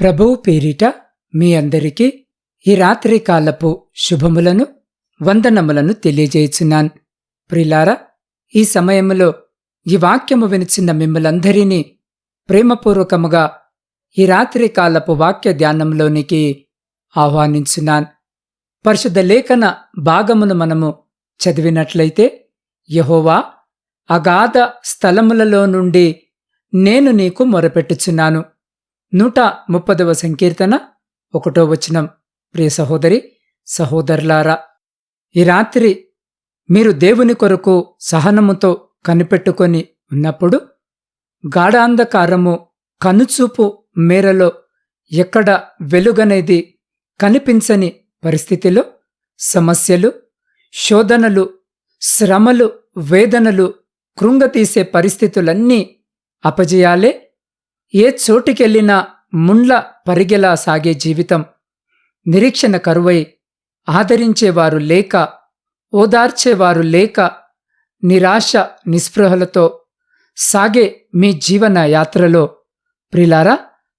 ప్రభువు పేరిట మీ అందరికీ ఈ రాత్రి కాలపు శుభములను వందనములను తెలియజేయుచున్నాను. ప్రిలారా ఈ సమయములో ఈ వాక్యము వినిచిన మిమ్మలందరినీ ప్రేమపూర్వకముగా ఈ రాత్రి కాలపు వాక్య ధ్యానంలోనికి ఆహ్వానించున్నాను. పరిశుద్ధ లేఖన భాగమును మనము చదివినట్లయితే యహోవా అగాధ స్థలములలో నుండి నేను నీకు మొరపెట్టుచున్నాను. నూట ముప్పదవ సంకీర్తన ఒకటో వచనం. ప్రియ సహోదరి సహోదరులారా ఈ రాత్రి మీరు దేవుని కొరకు సహనముతో కనిపెట్టుకొని ఉన్నప్పుడు గాఢాంధకారము కనుచూపు మేరలో ఎక్కడ వెలుగనేది కనిపించని పరిస్థితిలో సమస్యలు శోధనలు శ్రమలు వేదనలు కృంగతీసే పరిస్థితులన్నీ అపజయాలే ఏ చోటికెళ్ళినా ముండ్ల పరిగెలా సాగే జీవితం. నిరీక్షణ కరువై ఆదరించేవారు లేక ఓదార్చేవారు లేక నిరాశ నిస్పృహలతో సాగే మీ జీవన యాత్రలో. ప్రిలారా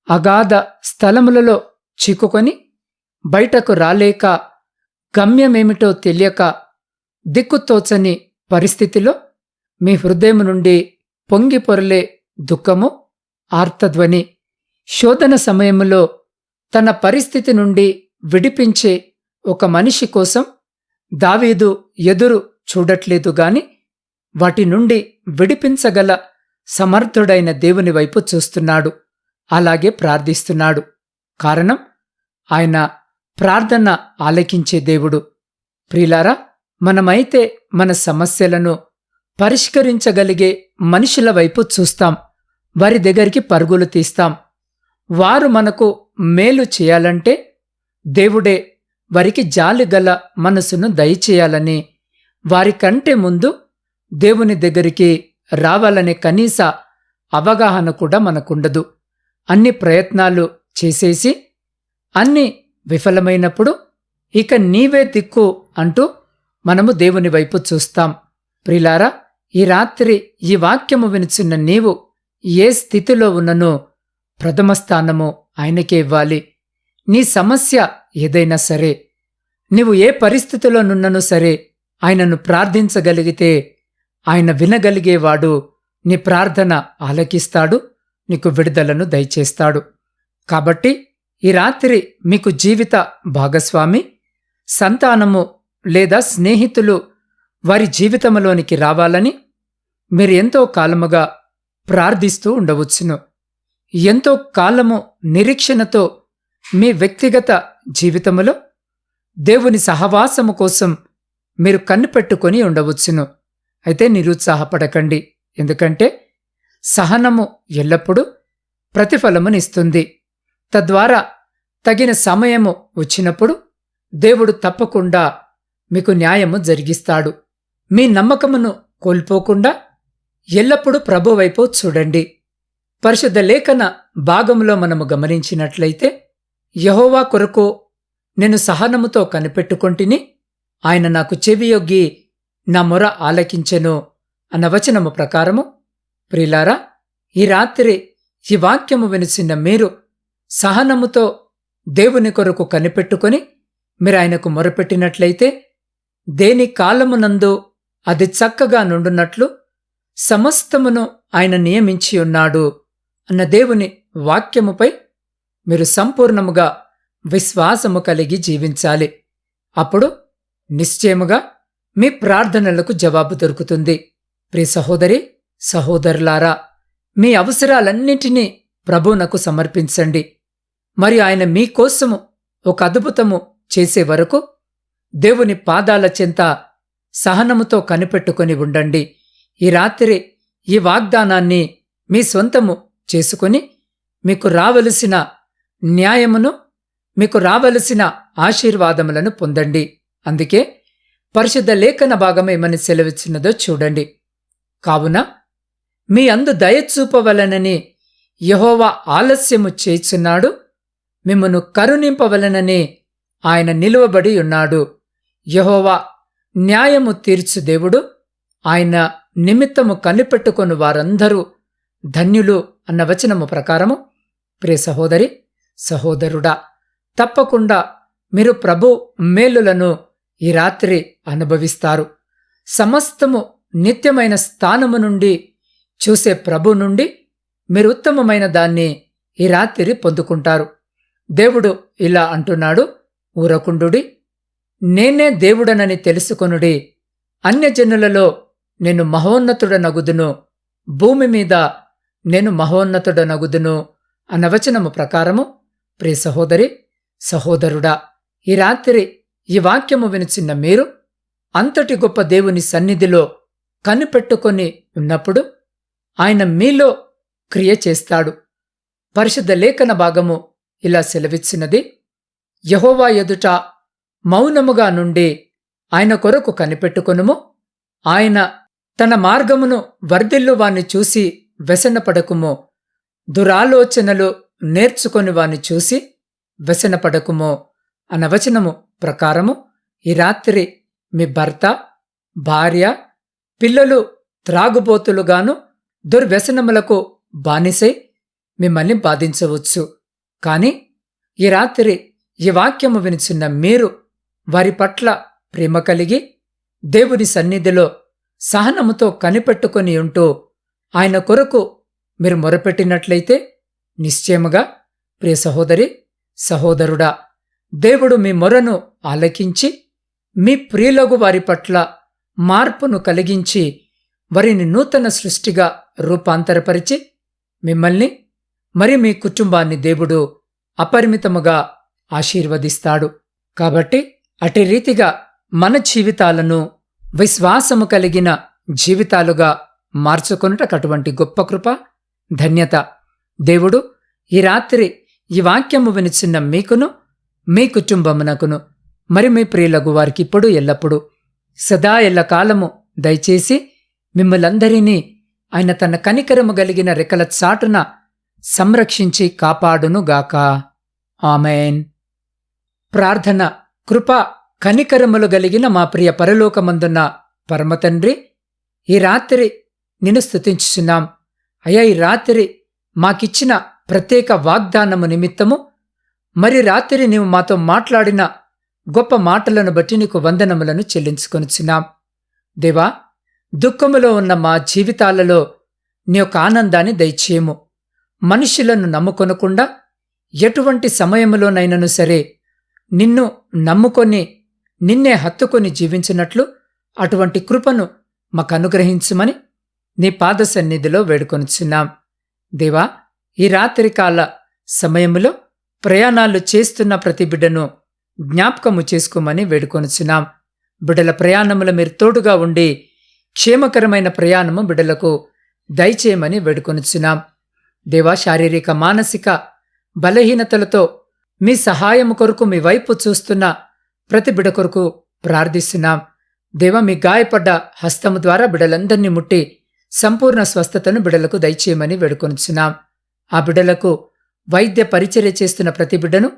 అగాధ స్థలములలో చిక్కుకొని బయటకు రాలేక గమ్యమేమిటో తెలియక దిక్కుతోచని పరిస్థితిలో మీ హృదయం నుండి పొంగి పొరలే దుఃఖము ఆర్తధ్వని శోధన సమయములో తన పరిస్థితి నుండి విడిపించే ఒక మనిషి కోసం దావీదు ఎదురు చూడట్లేదు గాని వాటి నుండి విడిపించగల సమర్థుడైన దేవుని వైపు చూస్తున్నాడు. అలాగే ప్రార్థిస్తున్నాడు. కారణం ఆయన ప్రార్థన ఆలకించే దేవుడు. ప్రిలారా మనమైతే మన సమస్యలను పరిష్కరించగలిగే మనుషుల వైపు చూస్తాం. వారి దగ్గరికి పరుగులు తీస్తాం. వారు మనకు మేలు చేయాలంటే దేవుడే వారికి జాలిగల మనసును దయచేయాలని వారికంటే ముందు దేవుని దగ్గరికి రావాలనే కనీస అవగాహన కూడా మనకుండదు. అన్ని ప్రయత్నాలు చేసేసి అన్ని విఫలమైనప్పుడు ఇక నీవే దిక్కు అంటూ మనము దేవుని వైపు చూస్తాం. ప్రిలారా ఈ రాత్రి ఈ వాక్యము వినుచున్న నీవు ఏ స్థితిలో ఉన్ననో ప్రథమ స్థానము ఆయనకే ఇవ్వాలి. నీ సమస్య ఏదైనా సరే నీవు ఏ పరిస్థితిలోనున్నను సరే ఆయనను ప్రార్థించగలిగితే ఆయన వినగలిగేవాడు నీ ప్రార్థన ఆలకిస్తాడు నీకు విడుదలను దయచేస్తాడు. కాబట్టి ఈ రాత్రి మీకు జీవిత భాగస్వామి సంతానము లేదా స్నేహితులు వారి జీవితంలోనికి రావాలని మీరు ఎంతో కాలముగా ప్రార్థిస్తూ ఉండవచ్చును. ఎంతో కాలము నిరీక్షణతో మీ వ్యక్తిగత జీవితములో దేవుని సహవాసము కోసం మీరు కన్నుపెట్టుకొని ఉండవచ్చును. అయితే నిరుత్సాహపడకండి. ఎందుకంటే సహనము ఎల్లప్పుడూ ప్రతిఫలమునిస్తుంది. తద్వారా తగిన సమయము వచ్చినప్పుడు దేవుడు తప్పకుండా మీకు న్యాయము జరిగిస్తాడు. మీ నమ్మకమును కోల్పోకుండా ఎల్లప్పుడూ ప్రభు వైపు చూడండి. పరిశుద్ధ లేఖన భాగంలో మనము గమనించినట్లయితే యహోవా కొరకు నేను సహనముతో కనిపెట్టుకొంటిని ఆయన నాకు చెవియొగ్గి నా మొర ఆలకించెను అన్న వచనము ప్రకారము ప్రిలారా ఈ రాత్రి ఈ వాక్యము వినిసిన మీరు సహనముతో దేవుని కొరకు కనిపెట్టుకొని మీరు ఆయనకు మొరపెట్టినట్లయితే దేని కాలమునందు అది చక్కగా నుండునట్లు సమస్తమును ఆయన నియమించి ఉన్నాడు అన్న దేవుని వాక్యముపై మీరు సంపూర్ణముగా విశ్వాసము కలిగి జీవించాలి. అప్పుడు నిశ్చయముగా మీ ప్రార్థనలకు జవాబు దొరుకుతుంది. ప్రియ సహోదరి సహోదరులారా మీ అవసరాలన్నింటినీ ప్రభువునకు సమర్పించండి. మరి ఆయన మీకోసము ఒక అద్భుతము చేసే వరకు దేవుని పాదాల చెంత సహనముతో కనిపెట్టుకొని ఉండండి. ఈ రాత్రి ఈ వాగ్దానాన్ని మీ సొంతము చేసుకుని మీకు రావలసిన న్యాయమును మీకు రావలసిన ఆశీర్వాదములను పొందండి. అందుకే పరిశుద్ధ లేఖన భాగం ఏమని సెలవిచ్చినదో చూడండి. కావున మీ అందు దయచూపవలనని యహోవా ఆలస్యము చేయుచున్నాడు. మిమ్మను కరుణింపవలనని ఆయన నిలువబడి ఉన్నాడు. యహోవా న్యాయము తీర్చు దేవుడు. ఆయన నిమిత్తము కనిపెట్టుకొని వారందరూ ధన్యులు అన్న వచనము ప్రకారము ప్రియ సహోదరి సహోదరుడా తప్పకుండా మీరు ప్రభు మేలులను ఈ రాత్రి అనుభవిస్తారు. సమస్తము నిత్యమైన స్థానము నుండి చూసే ప్రభు నుండి మీరు ఉత్తమమైన దాన్ని ఈ రాత్రి పొందుకుంటారు. దేవుడు ఇలా అంటున్నాడు ఊరకుండుడి నేనే దేవుడనని తెలుసుకొనుడి అన్యజనులలో నేను మహోన్నతుడనగుదును. భూమి మీద నేను మహోన్నతుడనగుదును అన్న వచనము ప్రకారము ప్రియ సహోదరి సహోదరుడా ఈ రాత్రి ఈ వాక్యము వినిచిన్న మీరు అంతటి గొప్ప దేవుని సన్నిధిలో కనిపెట్టుకొని ఉన్నప్పుడు ఆయన మీలో క్రియ చేస్తాడు. పరిశుద్ధ లేఖన భాగము ఇలా సెలవిచ్చినది యహోవా ఎదుట మౌనముగా నుండి ఆయన కొరకు కనిపెట్టుకొనుము ఆయన తన మార్గమును వర్ధిల్లు వాణ్ణి చూసి వ్యసనపడకుము? దురాలోచనలు నేర్చుకొని వాణ్ణి చూసి వ్యసనపడకుము? అనవచనము ప్రకారము ఈ రాత్రి మీ భర్త భార్య పిల్లలు త్రాగుబోతులుగాను దుర్వ్యసనములకు బానిసై మిమ్మల్ని బాధించవచ్చు. కాని ఈ రాత్రి ఈ వాక్యము వినిచున్న మీరు వారి పట్ల ప్రేమ కలిగి దేవుని సన్నిధిలో సహనముతో కనిపెట్టుకొని ఉంటూ ఆయన కొరకు మీరు మొరపెట్టినట్లయితే నిశ్చయముగా ప్రియ సహోదరి సహోదరుడా దేవుడు మీ మొరను ఆలకించి మీ ప్రియులగు వారి పట్ల మార్పును కలిగించి వారిని నూతన సృష్టిగా రూపాంతరపరిచి మిమ్మల్ని మరి మీ కుటుంబాన్ని దేవుడు అపరిమితముగా ఆశీర్వదిస్తాడు. కాబట్టి అటి రీతిగా మన జీవితాలను విశ్వాసము కలిగిన జీవితాలుగా మార్చుకొనుటకు అటువంటి గొప్ప కృప ధన్యత. దేవుడు ఈ రాత్రి ఈ వాక్యము వినిచిన్న మీకును మీ కుటుంబమునకును మరి మీ ప్రియులకు వారికి ఇప్పుడు ఎల్లప్పుడూ సదా ఎల్ల కాలము దయచేసి మిమ్మలందరినీ ఆయన తన కనికరము కలిగిన రెక్కల చాటున సంరక్షించి కాపాడునుగాక. ఆమెన్. ప్రార్థన కృప కనికరములు గలిగిన మా ప్రియ పరలోకమందున్న పరమతండ్రి ఈ రాత్రి నిన్ను స్థుతించుచున్నాం అయ్యా ఈ రాత్రి మాకిచ్చిన ప్రత్యేక వాగ్దానము నిమిత్తము మరి రాత్రి నీవు మాతో మాట్లాడిన గొప్ప మాటలను బట్టి నీకు వందనములను చెల్లించుకొనిచున్నాం. దేవా దుఃఖములో ఉన్న మా జీవితాలలో నీ యొక్క ఆనందాన్ని దయచేయము. మనుషులను నమ్ముకొనకుండా ఎటువంటి సమయములోనైనను సరే నిన్ను నమ్ముకొని నిన్నే హత్తుకొని జీవించినట్లు అటువంటి కృపను మాకు అనుగ్రహించుమని నీ పాద సన్నిధిలో వేడుకొనిచున్నాం. దేవా ఈ రాత్రికాల సమయములో ప్రయాణాలు చేస్తున్న ప్రతి బిడ్డను జ్ఞాపకము చేసుకోమని వేడుకొనిచున్నాం. బిడ్డల ప్రయాణముల మీరు తోడుగా ఉండి క్షేమకరమైన ప్రయాణము బిడ్డలకు దయచేయమని వేడుకొనిచున్నాం. దేవా శారీరక మానసిక బలహీనతలతో మీ సహాయము కొరకు మీ వైపు చూస్తున్న ప్రతి బిడ కొరకు ప్రార్థిస్తున్నాం. దేవ మీ గాయపడ్డ హస్తము ద్వారా బిడలందరినీ ముట్టి సంపూర్ణ స్వస్థతను బిడలకు దయచేయమని వేడుకొనిచున్నాం. ఆ బిడలకు వైద్య పరిచర్య చేస్తున్న ప్రతి బిడ్డను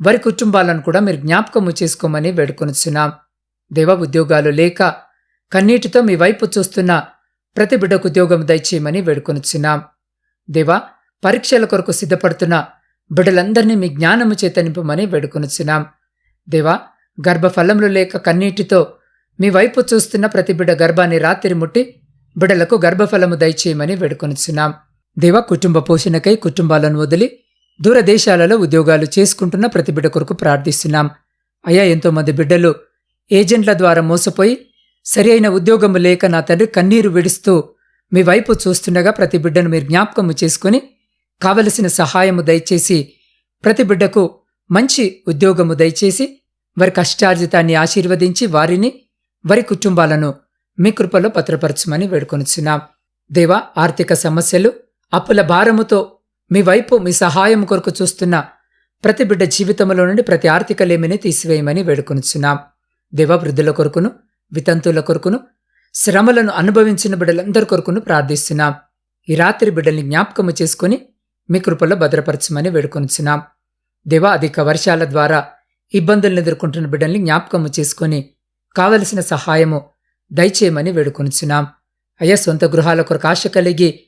వారి కుటుంబాలను కూడా మీరు జ్ఞాపకము చేసుకోమని వేడుకొనిచున్నాం. దేవ ఉద్యోగాలు లేక కన్నీటితో మీ వైపు చూస్తున్న ప్రతి బిడ్డకు ఉద్యోగం దయచేయమని వేడుకొనిచున్నాం. దేవా పరీక్షల కొరకు సిద్ధపడుతున్న బిడ్డలందరినీ మీ జ్ఞానము చేత నింపమని వేడుకొనిచున్నాం. దేవా గర్భఫలములు లేక కన్నీటితో మీ వైపు చూస్తున్న ప్రతి బిడ్డ గర్భాన్ని రాత్రి ముట్టి బిడ్డలకు గర్భఫలము దయచేయమని వేడుకొనిచున్నాం. దేవా కుటుంబ పోషణకై కుటుంబాలను వదిలి దూరదేశాలలో ఉద్యోగాలు చేసుకుంటున్న ప్రతి బిడ్డ కొరకు ప్రార్థిస్తున్నాం. అయ్యా ఎంతోమంది బిడ్డలు ఏజెంట్ల ద్వారా మోసపోయి సరి అయిన ఉద్యోగము లేక నా తండ్రి కన్నీరు విడుస్తూ మీ వైపు చూస్తుండగా ప్రతి బిడ్డను మీరు జ్ఞాపకము చేసుకుని కావలసిన సహాయము దయచేసి ప్రతి బిడ్డకు మంచి ఉద్యోగము దయచేసి వారి కష్టార్జితాన్ని ఆశీర్వదించి వారిని వారి కుటుంబాలను మీ కృపలో భద్రపరచమని వేడుకొనిచున్నాం. దేవా ఆర్థిక సమస్యలు అప్పుల భారముతో మీ వైపు మీ సహాయం కొరకు చూస్తున్న ప్రతి బిడ్డ జీవితంలో నుండి ప్రతి ఆర్థిక లేమిని తీసివేయమని వేడుకొనిచున్నాం. దేవా వృద్ధుల కొరకును వితంతువుల కొరకును శ్రమలను అనుభవించిన బిడ్డలందరి కొరకును ప్రార్థిస్తున్నాం. ఈ రాత్రి బిడ్డల్ని జ్ఞాపకము చేసుకుని మీ కృపలో భద్రపరచమని వేడుకొనిచున్నాం. దేవా అధిక వర్షాల ద్వారా ఇబ్బందులను ఎదుర్కొంటున్న బిడ్డల్ని జ్ఞాపకము చేసుకుని కావలసిన సహాయము దయచేయమని వేడుకొనిచున్నాం. అయ్యా సొంత గృహాల కొరకు ఆశ కలిగి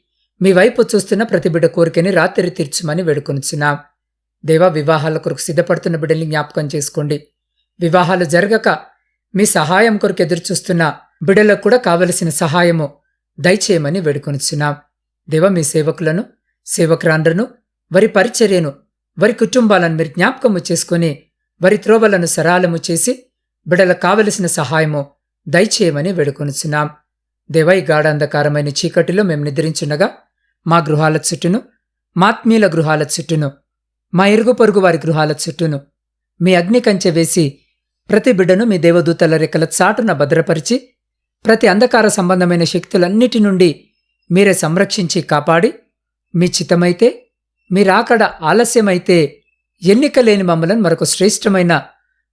మీ వైపు చూస్తున్న ప్రతి బిడ్డ కోరికని రాత్రి తీర్చమని వేడుకొనిచున్నాం. దేవా వివాహాల కొరకు సిద్ధపడుతున్న బిడ్డల్ని జ్ఞాపకం చేసుకోండి. వివాహాలు జరగక మీ సహాయం కొరకు ఎదురుచూస్తున్న బిడ్డలకు కూడా కావలసిన సహాయము దయచేయమని వేడుకొనిచున్నాం. దేవ మీ సేవకులను సేవకురాండ్రను వారి పరిచర్యను వారి కుటుంబాలను మీరు జ్ఞాపకము చేసుకుని వారి త్రోవలను సరాలము చేసి బిడల కావలసిన సహాయము దయచేయమని వేడుకొనుచున్నాం. దేవై గాఢాంధకారమైన చీకటిలో మేము నిద్రించుండగా మా గృహాల చుట్టూను మాత్మీయుల గృహాల చుట్టూను మా ఇరుగు పొరుగు వారి గృహాల చుట్టూను మీ అగ్ని కంచె వేసి ప్రతి బిడ్డను మీ దేవదూతల రెక్కల చాటున భద్రపరిచి ప్రతి అంధకార సంబంధమైన శక్తులన్నిటి నుండి మీరే సంరక్షించి కాపాడి మీ చిత్తమైతే మీరాకడ ఆలస్యమైతే ఎన్నిక లేని మమ్మలను మరొక శ్రేష్టమైన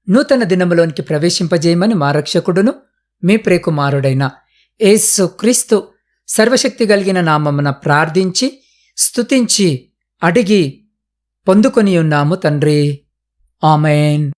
నూతన దినములోనికి ప్రవేశింపజేయమని మా రక్షకుడును మీ ప్రేకుమారుడైన ఏసు క్రీస్తు సర్వశక్తి కలిగిన నామమున ప్రార్థించి స్తుతించి అడిగి పొందుకొని ఉన్నాము తండ్రి. ఆమెన్.